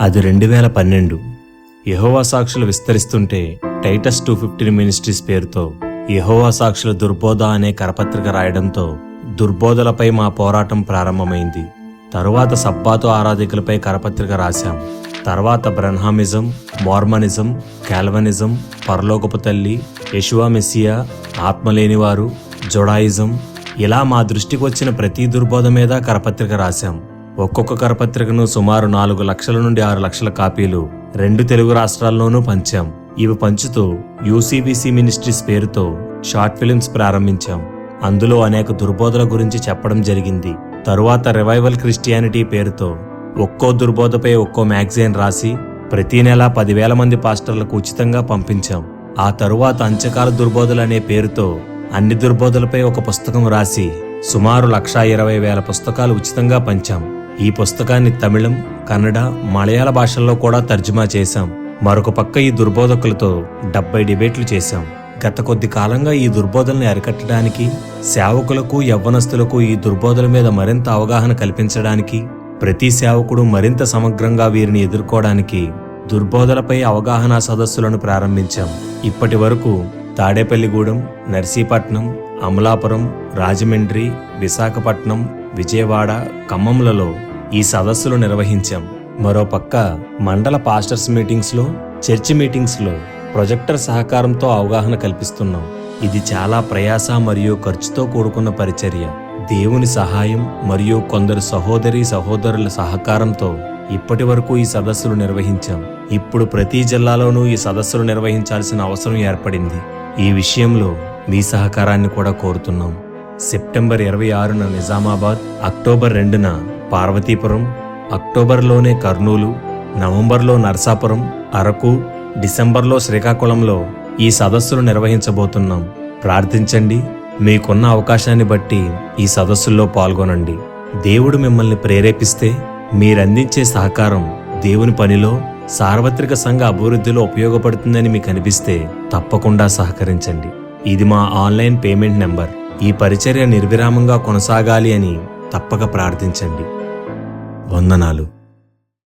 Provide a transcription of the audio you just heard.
అది రెండు వేల పన్నెండు యహోవా సాక్షులు విస్తరిస్తుంటే టైటస్ టూ ఫిఫ్టీన్ మినిస్ట్రీస్ పేరుతో యహోవా సాక్షుల దుర్బోధ అనే కరపత్రిక రాయడంతో దుర్బోధలపై మా పోరాటం ప్రారంభమైంది. తరువాత సబ్బాతు ఆరాధికులపై కరపత్రిక రాశాం. తర్వాత బ్రహ్మామిజం మార్మనిజం కాల్వనిజం పరలోకపు తల్లి యశువా మెస్సియా ఆత్మలేనివారు జొడాయిజం ఇలా మా దృష్టికి వచ్చిన ప్రతి దుర్బోధ మీద కరపత్రిక రాశాం. ఒక్కొక్క కరపత్రికను సుమారు నాలుగు లక్షల నుండి ఆరు లక్షల కాపీలు రెండు తెలుగు రాష్ట్రాల్లోనూ పంచాం. ఇవి పంచుతూ యూసీబీసీ మినిస్ట్రీస్ పేరుతో షార్ట్ ఫిలిమ్స్ ప్రారంభించాం. అందులో అనేక దుర్బోధల గురించి చెప్పడం జరిగింది. తరువాత రివైవల్ క్రిస్టియానిటీ పేరుతో ఒక్కో దుర్బోధపై ఒక్కో మ్యాగజైన్ రాసి ప్రతి నెల పదివేల మంది పాస్టర్లకు ఉచితంగా పంపించాం. ఆ తరువాత అంచకాల దుర్బోధలు అనే పేరుతో అన్ని దుర్బోధలపై ఒక పుస్తకం రాసి సుమారు లక్షా ఇరవై వేల పుస్తకాలు ఉచితంగా పంచాం. ఈ పుస్తకాన్ని తమిళం కన్నడ మలయాళ భాషల్లో కూడా తర్జుమా చేశాం. మరొక పక్క ఈ దుర్బోధకులతో డెబ్బై డిబేట్లు చేశాం. గత కొద్ది కాలంగా ఈ దుర్బోధల్ని అరికట్టడానికి సేవకులకు యవ్వనస్తులకు ఈ దుర్బోధల మీద మరింత అవగాహన కల్పించడానికి ప్రతి సేవకుడు మరింత సమగ్రంగా వీరిని ఎదుర్కోవడానికి దుర్బోధలపై అవగాహన సదస్సులను ప్రారంభించాం. ఇప్పటి వరకు తాడేపల్లిగూడెం నర్సీపట్నం అమలాపురం రాజమండ్రి విశాఖపట్నం విజయవాడ ఖమ్మంలలో ఈ సదస్సులు నిర్వహించాం. మరోపక్క మండల పాస్టర్స్ మీటింగ్స్లో చర్చి మీటింగ్స్లో ప్రొజెక్టర్ సహకారంతో అవగాహన కల్పిస్తున్నాం. ఇది చాలా ప్రయాస మరియు ఖర్చుతో కూడుకున్న పరిచర్య. దేవుని సహాయం మరియు కొందరు సహోదరి సహోదరుల సహకారంతో ఇప్పటి వరకు ఈ సదస్సులు నిర్వహించాం. ఇప్పుడు ప్రతి జిల్లాలోనూ ఈ సదస్సులు నిర్వహించాల్సిన అవసరం ఏర్పడింది. ఈ విషయంలో మీ సహకారాన్ని కూడా కోరుతున్నాం. సెప్టెంబర్ ఇరవై ఆరున నిజామాబాద్ అక్టోబర్ రెండున పార్వతీపురం అక్టోబర్లోనే కర్నూలు నవంబర్లో నర్సాపురం అరకు డిసెంబర్లో శ్రీకాకుళంలో ఈ సదస్సులు నిర్వహించబోతున్నాం. ప్రార్థించండి మీకున్న అవకాశాన్ని బట్టి ఈ సదస్సుల్లో పాల్గొనండి. దేవుడు మిమ్మల్ని ప్రేరేపిస్తే మీరందించే సహకారం దేవుని పనిలో సార్వత్రిక సంఘ అభివృద్ధిలో ఉపయోగపడుతుందని మీకు అనిపిస్తే తప్పకుండా సహకరించండి. ఇది మా ఆన్లైన్ పేమెంట్ నెంబర్. ఈ పరిచర్య నిర్విరామంగా కొనసాగాలి అని తప్పక ప్రార్థించండి. వందనాలు.